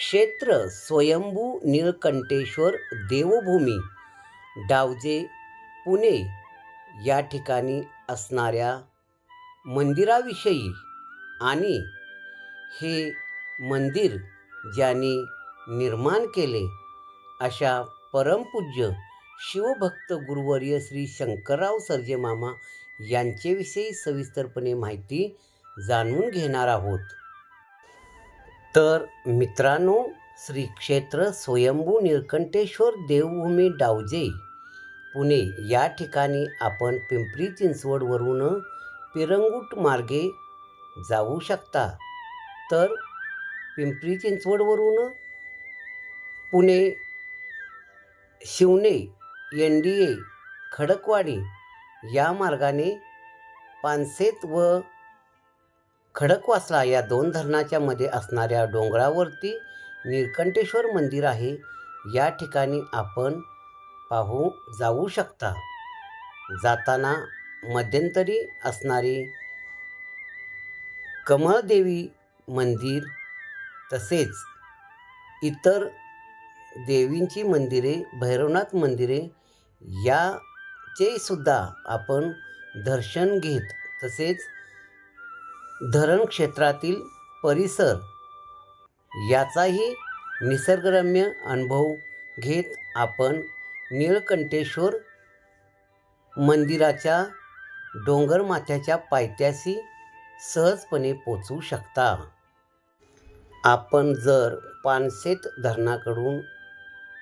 क्षेत्र स्वयंभू निळकंठेश्वर देवभूमी डावजे पुणे या ठिकाणी असणाऱ्या मंदिराविषयी आणि हे मंदिर ज्यांनी निर्माण केले अशा परमपूज्य शिवभक्त गुरुवर्य श्री शंकरराव सर्जेमामा यांचेविषयी यांच्याविषयी सविस्तरपणे माहिती जाणून घेणार आहोत. तर मित्रांनो श्री क्षेत्र स्वयंभू निळकंठेश्वर देवभूमी डावजे पुणे. या ठिकाणी आपण पिंपरी चिंचवडवरून पिरंगुट मार्गे जाऊ शकता. तर Pimpri चिंचवडवरून Pune Shivane N D A Khadakwadi या मार्गाने पानसेत व खडकवासला या दोन धरणाच्या मध्ये असणाऱ्या डोंगरावरती निळकंठेश्वर मंदिर आहे. या ठिकाणी आपण पाहू जाऊ शकता. जाताना मध्यंतरी असणारी कमळदेवी मंदिर तसेच इतर देवींची मंदिरे भैरवनाथ मंदिरे याचे सुद्धा आपण दर्शन घेत तसेच धरण क्षेत्रातील परिसर. याचाही निसर्गरम्य अनुभव घेत आपण निळकंठेश्वर मंदिराच्या डोंगरमाथ्याच्या पायथ्याशी सहजपणे पोचू शकता. आपण जर पानसेत धरणाकडून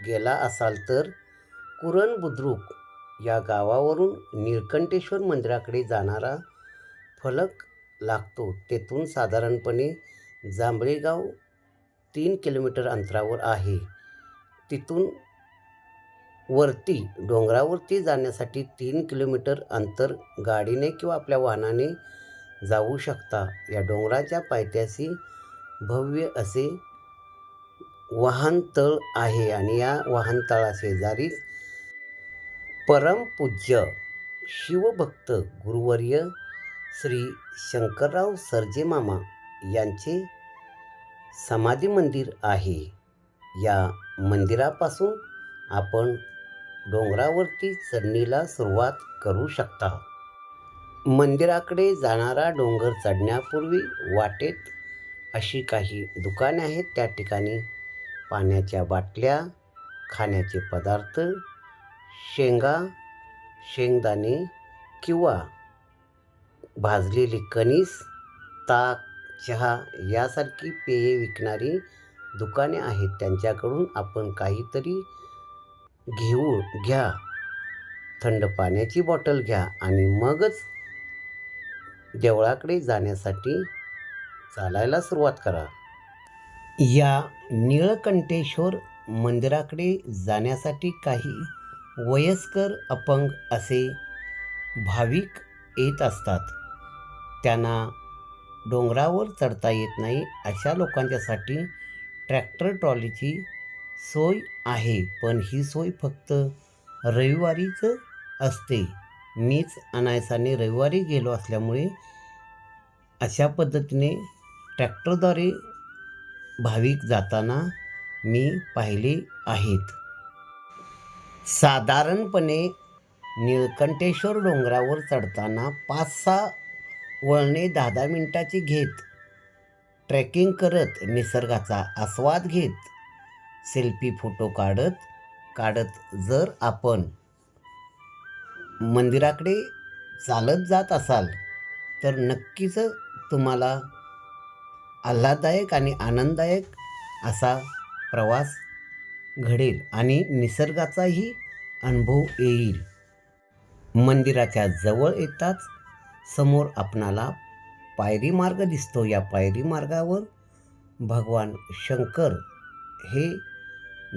गेला असाल तर कुरण बुद्रुक या गावावरून निळकंठेश्वर मंदिराकडे जाणारा फलक लागतो. तेथून साधारणपणे जांभळेगाव तीन किलोमीटर अंतरावर आहे. तिथून वरती डोंगरावरती जाण्यासाठी तीन किलोमीटर अंतर गाडीने किंवा आपल्या वाहनाने जाऊ शकता. या डोंगराच्या पायथ्याशी भव्य असे वाहनतळ आहे आणि या वाहनतळाशेजारीच परमपूज्य शिवभक्त गुरुवर्य श्री शंकरराव सरजेमामा यांचे समाधी मंदिर आहे. या मंदिरापासून आपण डोंगरावरती चढणीला सुरुवात करू शकता. मंदिराकडे जाणारा डोंगर चढण्यापूर्वी वाटेत अशी काही दुकाने आहेत. त्या ठिकाणी पाण्याच्या बाटल्या खाण्याचे पदार्थ शेंगा शेंगदाणे किंवा भाजलेली कणीस ताक चहा यासारखी पेये विकणारी दुकाने आहेत. त्यांच्याकडून आपण काहीतरी घेऊ घ्या. थंड पाण्याची बॉटल घ्या आणि मगच देवळाकडे जाण्यासाठी चालायला सुरुवात करा. या निळकंठेश्वर मंदिराकडे जाण्यासाठी काही वयस्कर अपंग असे भाविक येत असतात. त्यांना डोंगरावर चढता येत नाही अशा लोकांच्यासाठी ट्रॅक्टर ट्रॉलीची सोय आहे. पण ही सोय फक्त रविवारीच असते. मीच अनायसाने रविवारी गेलो असल्यामुळे अशा पद्धतीने ट्रॅक्टरद्वारे भाविक जाताना मी पाहिले आहेत. साधारणपणे निळकंठेश्वर डोंगरावर चढताना पाच सहा वळणे दहा दहा मिनटाची घेत. ट्रेकिंग करत निसर्गाचा आस्वाद घेत. सेल्फी फोटो काढत काढत जर आपण मंदिराकडे चालत जात असाल तर नक्कीच तुम्हाला आल्हाददायक आणि आनंददायक असा प्रवास घडेल आणि निसर्गाचाही अनुभव येईल. मंदिराच्या जवळ येताच समोर आपणाला पायरी मार्ग दिसतो. या पायरी मार्गावर भगवान शंकर हे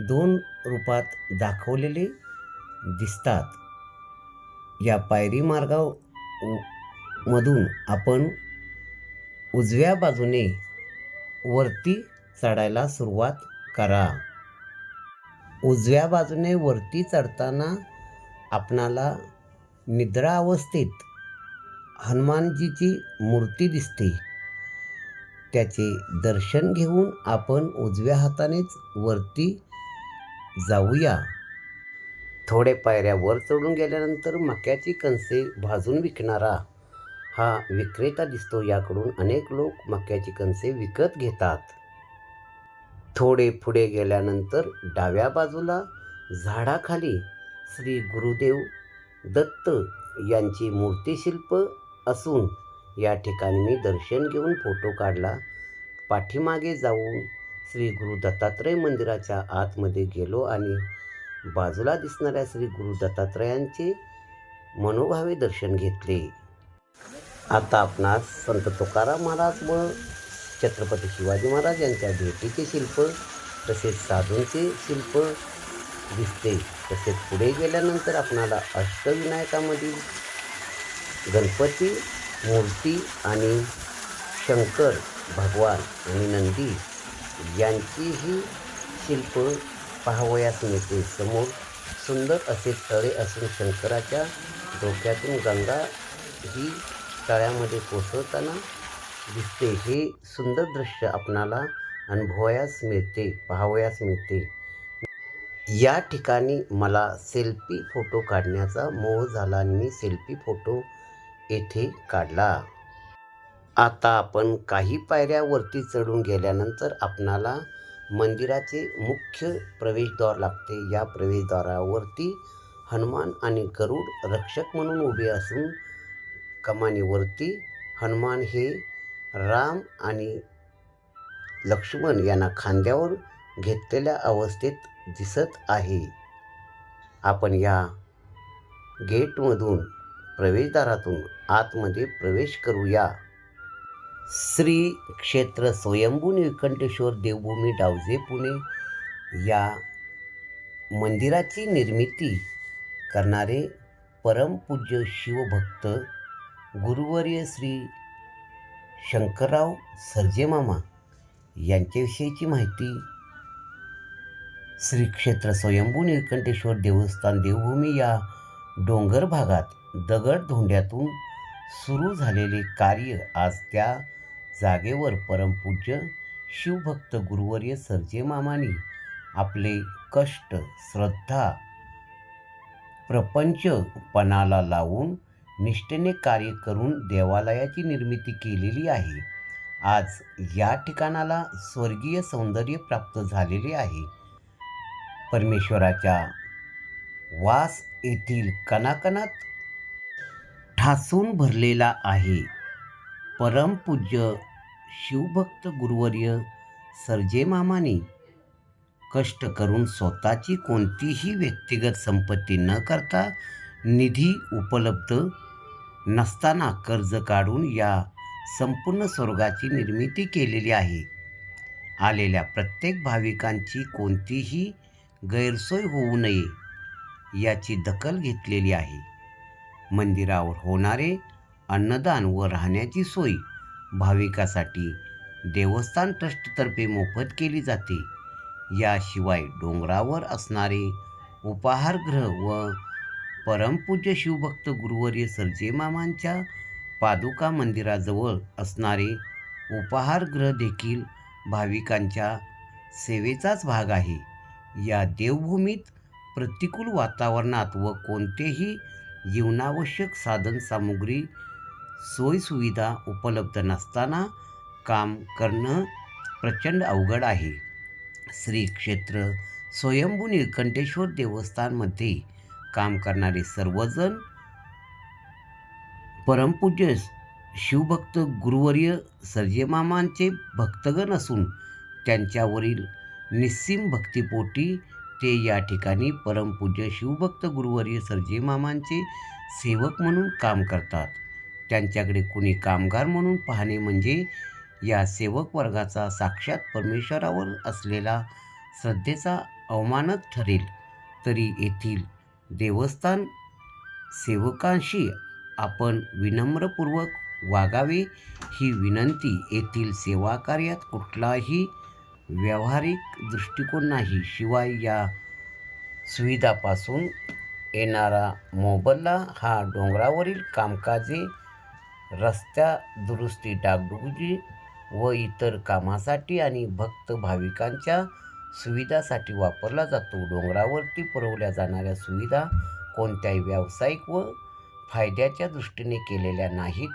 दोन रूपात दाखवलेले दिसतात. या पायरी मार्गाव मधून आपण उजव्या बाजूने वरती चढायला सुरुवात करा. उजव्या बाजूने वरती चढताना आपणाला निद्रा अवस्थेत हनुमानजीची मूर्ती दिसते. त्याचे दर्शन घेऊन आपण उजव्या हातानेच वरती जाऊया. थोडे पायऱ्या वर चढून गेल्यानंतर मक्याची कणसे भाजून विकणारा हा विक्रेता दिसतो. याकडून अनेक लोक मक्याची कणसे विकत घेतात. थोडे पुढे गेल्यानंतर डाव्या बाजूला झाडाखाली श्री गुरुदेव दत्त यांची मूर्तिशिल्प असून या ठिकाणी मी दर्शन घेऊन फोटो काढला. पाठीमागे जाऊन श्री गुरु दत्तात्रय मंदिराच्या आतमध्ये गेलो आणि बाजूला दिसणाऱ्या श्री गुरु दत्तात्रयांचे मनोभावे दर्शन घेतले. आता आपणास संत तुकाराम महाराज व छत्रपती शिवाजी महाराज यांच्या भेटीचे शिल्प तसेच साधूंचे शिल्प दिसते. तसेच पुढे गेल्यानंतर आपणाला अष्टविनायकामधील गणपती मूर्ती आणि शंकर भगवान आणि नंदी यांचीही शिल्प पाहावयास मिळते. समोर सुंदर असे तळे असून शंकराच्या डोक्यातून गंगा ही तळ्यामध्ये कोसळताना दिसते. हे सुंदर दृश्य आपणाला अनुभवायास मिळते पाहावयास मिळते. या ठिकाणी मला सेल्फी फोटो काढण्याचा मोह झाला आणि मी सेल्फी फोटो येथे काढला. आता आपण काही पायऱ्या वरती चढून गेल्यानंतर आपणाला मंदिराचे मुख्य प्रवेशद्वार लागते. या प्रवेशद्वारावरती हनुमान आणि गरुड रक्षक म्हणून उभे असून कमानीवरती हनुमान हे राम आणि लक्ष्मण यांना खांद्यावर घेतलेल्या अवस्थेत दिसत आहे. आपण या गेटमधून प्रवेशद्वारातून आतमध्ये प्रवेश करूया. श्री क्षेत्र स्वयंभू निळकंठेश्वर देवभूमी डावजे पुणे या मंदिराची निर्मिती करणारे परमपूज्य शिवभक्त गुरुवर्य श्री शंकरराव सर्जेमामा यांच्याविषयीची माहिती. श्री क्षेत्र स्वयंभू निळकंठेश्वर देवस्थान देवभूमी या डोंगर भागात दगड धोंड्यातून सुरू झालेले कार्य आज त्या जागेवर परमपूज्य शिवभक्त गुरुवर्य सर्जेमामानी आपले कष्ट श्रद्धा प्रपंचपणाला लावून निष्ठेने कार्य करून देवालयाची निर्मिती केलेली आहे. आज या ठिकाणाला स्वर्गीय सौंदर्य प्राप्त झालेले आहे. परमेश्वराच्या वास येथील कणाकणात ठासून भरलेला आहे. परमपूज्य शिवभक्त गुरुवर्य सर्जेमामाने कष्ट करून स्वतःची कोणतीही व्यक्तिगत संपत्ती न करता निधी उपलब्ध नसताना कर्ज काढून या संपूर्ण स्वर्गाची निर्मिती केलेली आहे. आलेल्या प्रत्येक भाविकांची कोणतीही गैरसोय होऊ नये याची दखल घेतलेली आहे. मंदिरावर होणारे अन्नदान व राहण्याची सोय भाविकासाठी देवस्थान ट्रस्टतर्फे मोफत केली जाते. याशिवाय डोंगरावर असणारे उपाहारगृह व परमपूज्य शिवभक्त गुरुवर्य सर्जेमामांच्या पादुका मंदिराजवळ असणारे उपाहारगृह देखील भाविकांच्या सेवेचाच भाग आहे. या देवभूमीत प्रतिकूल वातावरणात व कोणतेही जीवनावश्यक साधनसामुग्री सोयीसुविधा उपलब्ध नसताना काम करणं प्रचंड अवघड आहे. श्री क्षेत्र स्वयंभू निळकंठेश्वर देवस्थानमध्ये काम करणारे सर्वजण परमपूज्य शिवभक्त गुरुवर्य सर्जेमामांचे भक्तगण असून त्यांच्यावरील निस्सीम भक्तिपोटी ते या ठिकाणी परमपूज्य शिवभक्त गुरुवर्य सर्जेमामांचे सेवक म्हणून काम करतात. त्यांच्याकडे कुणी कामगार म्हणून पाहणे म्हणजे या सेवक वर्गाचा साक्षात परमेश्वरावर असलेला श्रद्धेचा अवमानच ठरेल. तरी येथील देवस्थान सेवकांशी आपण विनम्रपूर्वक वागावे ही विनंती येथील सेवा कार्यात कुठलाही व्यावहारिक दृष्टिकोन नाही. शिवाय या सुविधापासून येणारा मोबदला हा डोंगरावरील कामकाजे रस्त्या दुरुस्ती डागडुजी व इतर कामासाठी आणि भक्त भाविकांच्या सुविधासाठी वापरला जातो. डोंगरावरती पुरवल्या जाणाऱ्या सुविधा कोणत्याही व्यावसायिक व फायद्याच्या दृष्टीने केलेल्या नाहीत.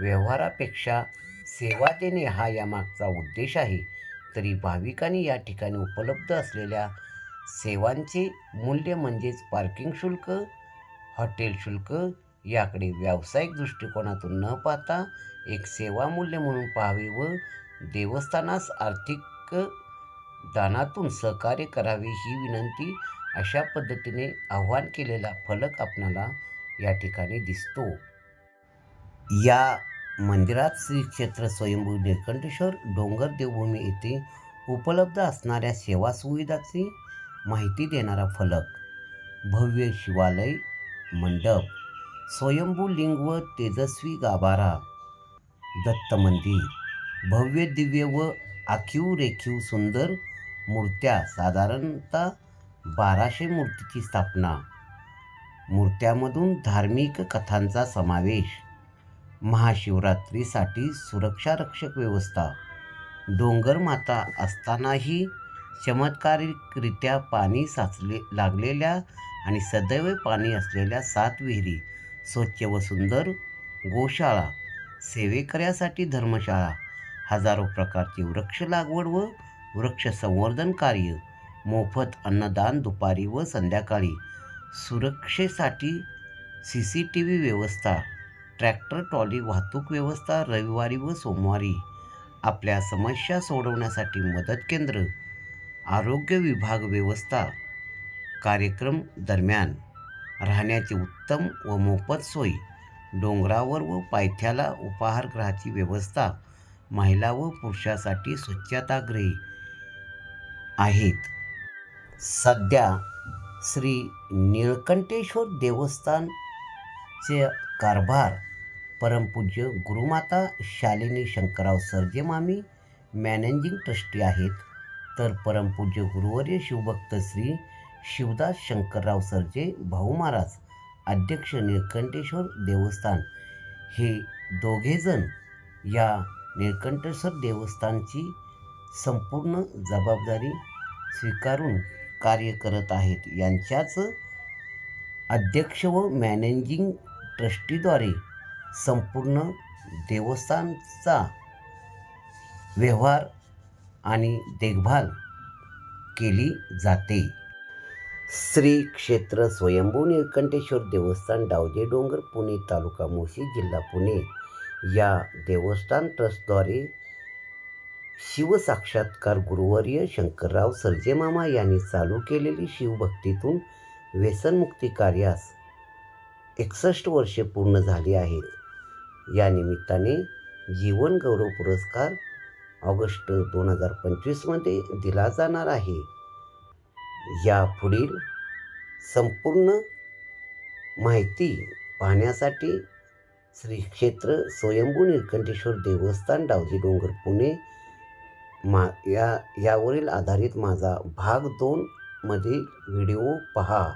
व्यवहारापेक्षा सेवा देणे हा यामागचा उद्देश आहे. तरी भाविकांनी या ठिकाणी उपलब्ध असलेल्या सेवांचे मूल्य म्हणजेच पार्किंग शुल्क हॉटेल शुल्क याकडे व्यावसायिक दृष्टिकोनातून न पाहता एक सेवा मूल्य म्हणून पाहावे व देवस्थानास आर्थिक दानातून सहकार्य करावे ही विनंती अशा पद्धतीने आव्हान केलेला फलक आपणाला या ठिकाणी दिसतो. या मंदिरात श्री क्षेत्र स्वयंभू निळकंठेश्वर डोंगर देवभूमी येथे उपलब्ध असणाऱ्या सेवा सुविधाची माहिती देणारा फलक भव्य शिवालय मंडप स्वयंभू लिंग व तेजस्वी गाभारा दत्त मंदिर भव्य दिव्य व आखीव रेखीव सुंदर मूर्त्या साधारणतः बाराशे मूर्तीची स्थापना मूर्त्यामधून धार्मिक कथांचा समावेश महाशिवरात्रीसाठी सुरक्षारक्षक व्यवस्था. डोंगरमाता असतानाही चमत्कारिकरित्या पाणी साचले लागलेल्या आणि सदैव पाणी असलेल्या सात विहिरी स्वच्छ व सुंदर गोशाळा सेवेकऱ्यासाठी धर्मशाळा हजारो प्रकारची वृक्ष लागवड व वृक्ष संवर्धन कार्य मोफत अन्नदान दुपारी व संध्याकाळी सुरक्षेसाठी सी सी टी व्ही व्यवस्था ट्रॅक्टर ट्रॉली वाहतूक व्यवस्था रविवारी व सोमवारी. आपल्या समस्या सोडवण्यासाठी मदत केंद्र आरोग्य विभाग व्यवस्था. कार्यक्रम दरम्यान राहण्याची उत्तम व मोफत सोय डोंगरावर व पायथ्याला उपाहारगृहाची व्यवस्था महिला व पुरुषासाठी स्वच्छतागृहे आहेत. सध्या श्री निळकंठेश्वर देवस्थानचे कारभार परमपूज्य गुरुमाता शालिनी शंकरराव सर्जे मामी मॅनेजिंग ट्रस्टी आहेत. तर परमपूज्य गुरुवर्य शिवभक्त श्री शिवदास शंकरराव सर्जे भाऊ महाराज अध्यक्ष निळकंठेश्वर देवस्थान. हे दोघेजण या निळकंठेश्वर देवस्थानची संपूर्ण जबाबदारी स्वीकारून कार्य करत आहेत. यांच्याच अध्यक्ष व मॅनेजिंग ट्रस्टीद्वारे संपूर्ण देवस्थानचा व्यवहार आणि देखभाल केली जाते. श्री क्षेत्र स्वयंभू निळकंठेश्वर देवस्थान डावजे डोंगर पुणे तालुका मोशी जिल्हा पुणे या देवस्थान ट्रस्टद्वारे शिवसाक्षात्कार गुरुवर्य शंकरराव सर्जेमामा यांनी चालू केलेली शिवभक्तीतून व्यसनमुक्ती कार्यास एकसष्ट वर्षे पूर्ण झाली आहेत. या निमित्ताने जीवन गौरव पुरस्कार ऑगस्ट दोन हजार पंचवीसमध्ये दिला जाणार आहे. या पुढील संपूर्ण माहिती पाहण्यासाठी श्री क्षेत्र स्वयंभू निळकंठेश्वर देवस्थान डावजी डोंगर पुणे मा या यावरील आधारित माझा भाग दोन मधील व्हिडिओ पहा.